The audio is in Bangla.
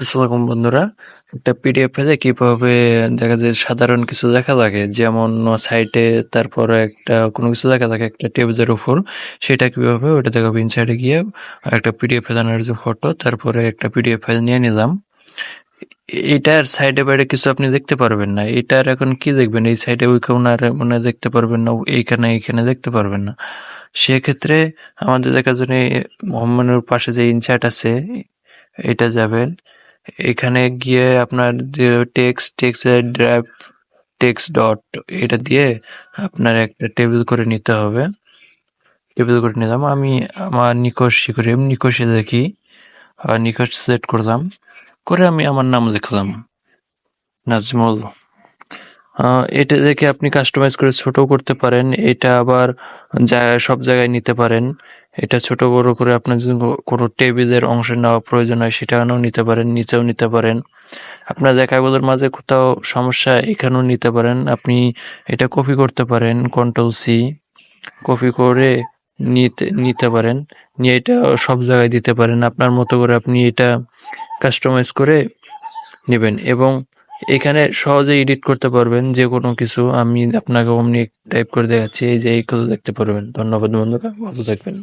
আসসালাম বন্ধুরা। একটা পিডিএফ ফাইলে কীভাবে দেখা যায় সাধারণ কিছু দেখা লাগে, যেমন সাইটে তারপরে একটা কোনো কিছু দেখা থাকে একটা টেবিলের উপর, সেটা কীভাবে, ওটা দেখাবো ইনসাইডে গিয়ে। একটা পিডিএফ ফাইলের যে ফটো তারপরে একটা পিডিএফ ফাইল নিয়ে নিলাম। এটার সাইডে বাইরে কিছু আপনি দেখতে পারবেন না। এটার এখন কি দেখবেন? এই সাইডে ওই কোনার মানে দেখতে পারবেন না, এইখানে এইখানে দেখতে পারবেন না। সেক্ষেত্রে আমাদের দেখার জন্য মোহাম্মদের পাশে যে ইনসাইট আছে, এটা যাবেন। এখানে গিয়ে আপনার text text drive text dot এটা দিয়ে আপনার একটা টেবিল করে নিতে হবে। টেবিল করে নিলাম। আমি আমার নিকশ করে নিকশে দেখি। নিকশ সেট করলাম। করে আমি আমার নাম লিখলাম। নাজমুল এটা দেখে আপনি কাস্টমাইজ করে ছোট করতে পারেন। এটা আবার জায়গায়, সব জায়গায় নিতে পারেন। এটা ছোট বড় করে আপনার যদি কোনো টেবিলের অংশ নেওয়া প্রয়োজন হয় সেটাও নিতে পারেন, নিচেও নিতে পারেন। আপনার দেখাগুলোর মাঝে কোথাও সমস্যা, এখানেও নিতে পারেন। আপনি এটা কপি করতে পারেন কন্ট্রোল সি কপি করে নিতে নিতে পারেন। নিয়ে এটা সব জায়গায় দিতে পারেন। আপনার মতো করে আপনি এটা কাস্টমাইজ করে নেবেন। এবং এখানে সহজে এডিট করতে পারবেন যে কোনো কিছু। আমি আপনাকে অমনি টাইপ করে দেখাচ্ছি, এই যে এই দেখতে পারবেন। ধন্যবাদ বন্ধুরা, ভালো থাকবেন।